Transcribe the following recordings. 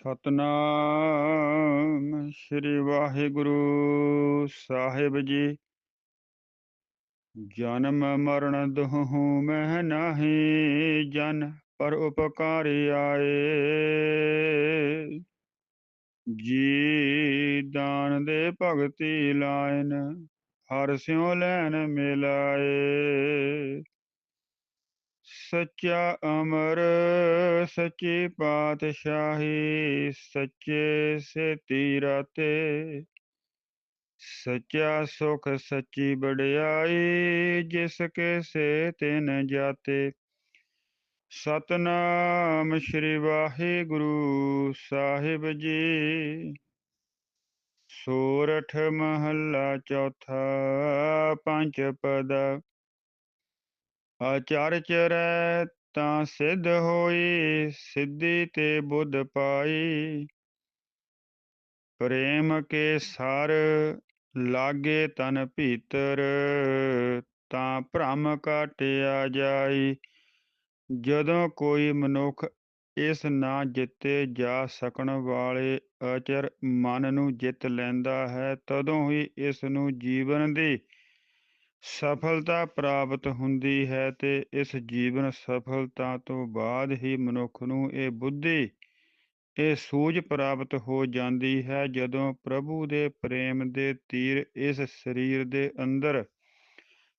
ਸਤਨਾਮ ਸ੍ਰੀ ਵਾਹਿਗੁਰੂ ਸਾਹਿਬ ਜੀ। ਜਨਮ ਮਰਨ ਦੁਹੂ ਮਹਿ ਨਾਹੀ, ਜਨ ਪਰ ਉਪਕਾਰੀ ਆਏ। ਜੀ ਦਾਨ ਦੇ ਭਗਤੀ ਲਾਇਨ, ਹਰ ਸਿਉ ਲੈਨ ਮਿਲਾਏ। ਸੱਚਾ ਅਮਰ, ਸੱਚੀ ਪਾਤਸ਼ਾਹੀ, ਸੱਚੇ ਸੇ ਤੀਰਤੇ ਸੱਚਾ ਸੁਖ ਸੱਚੀ ਬੜਿਆਈ ਜਿਸ ਕੇ ਸੇ ਤਿਨ ਜਾਤੇ। ਸਤਨਾਮ ਸ੍ਰੀ ਵਾਹਿਗੁਰੂ ਸਾਹਿਬ ਜੀ। ਸੋਰਠ ਮਹੱਲਾ ਚੌਥਾ ਪੰਜ ਪਦ। ਅਚਰਚ ਰਹਿ ਤਾਂ ਸਿੱਧ ਹੋਈ, ਸਿੱਧੀ ਤੇ ਬੁੱਧ ਪਾਈ। ਪ੍ਰੇਮ ਕੇ ਸਰ ਲਾਗੇ ਤਨ ਭੀਤਰ, ਤਾਂ ਭ੍ਰਮ ਕਾਟਿਆ ਜਾਈ। ਜਦੋਂ ਕੋਈ ਮਨੁੱਖ ਇਸ ਨਾ ਜਿੱਤੇ ਜਾ ਸਕਣ ਵਾਲੇ ਅਚਰ ਮਨ ਨੂੰ ਜਿੱਤ ਲੈਂਦਾ ਹੈ, ਤਦੋਂ ਹੀ ਇਸ ਨੂੰ ਜੀਵਨ ਦੀ ਸਫਲਤਾ ਪ੍ਰਾਪਤ ਹੁੰਦੀ ਹੈ ਤੇ ਇਸ ਜੀਵਨ ਸਫਲਤਾ ਤੋਂ ਬਾਅਦ ਹੀ ਮਨੁੱਖ ਨੂੰ ਇਹ ਬੁੱਧੀ, ਇਹ ਸੂਝ ਪ੍ਰਾਪਤ ਹੋ ਜਾਂਦੀ ਹੈ ਜਦੋਂ ਪ੍ਰਭੂ ਦੇ ਪ੍ਰੇਮ ਦੇ ਤੀਰ ਇਸ ਸਰੀਰ ਦੇ ਅੰਦਰ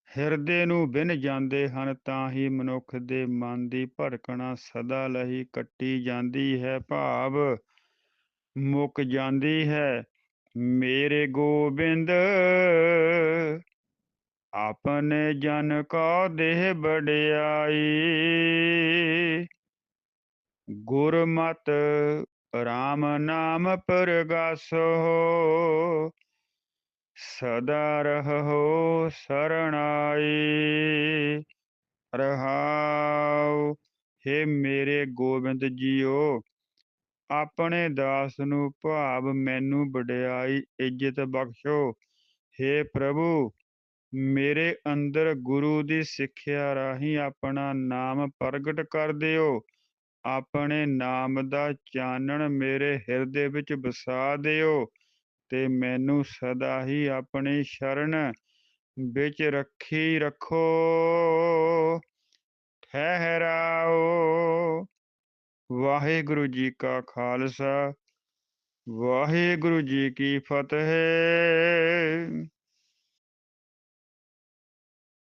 ਹਿਰਦੇ ਨੂੰ ਬਿਨ ਜਾਂਦੇ ਹਨ ਤਾਂ ਹੀ ਮਨੁੱਖ ਦੇ ਮਨ ਦੀ ਭੜਕਣਾ ਸਦਾ ਲਈ ਕੱਟੀ ਜਾਂਦੀ ਹੈ, ਭਾਵ ਮੁੱਕ ਜਾਂਦੀ ਹੈ, ਮੇਰੇ ਗੋਬਿੰਦ ਆਪਨੇ ਜਨ ਕੋ ਦੇਹ ਬੜਿਆਈ ਗੁਰਮਤ RAM ਨਾਮ ਪ੍ਰਗਾਸੋ। ਸਦਾ ਰਹੋ ਸਰਣਾਈ। ਰਹਾਉ हे ਮੇਰੇ ਗੋਬਿੰਦ ਜੀਓ, ਆਪਣੇ ਦਾਸ ਨੂੰ ਭਾਵ ਮੈਨੂੰ ਵਡਿਆਈ ਇੱਜ਼ਤ ਬਖਸ਼ੋ। हे ਪ੍ਰਭੂ ਮੇਰੇ ਅੰਦਰ ਗੁਰੂ ਦੀ ਸਿੱਖਿਆ ਰਾਹੀਂ ਆਪਣਾ ਨਾਮ ਪ੍ਰਗਟ ਕਰ ਦਿਓ। ਆਪਣੇ ਨਾਮ ਦਾ ਚਾਨਣ ਮੇਰੇ ਹਿਰਦੇ ਵਿੱਚ ਵਸਾ ਦਿਓ ਤੇ ਮੈਨੂੰ ਸਦਾ ਹੀ ਆਪਣੀ ਸ਼ਰਨ ਵਿੱਚ ਰੱਖੀ ਰੱਖੋ। ਠਹਿਰਾਓ। ਵਾਹਿਗੁਰੂ ਜੀ ਕਾ ਖਾਲਸਾ। ਵਾਹਿਗੁਰੂ ਜੀ ਕੀ ਫਤਿਹ।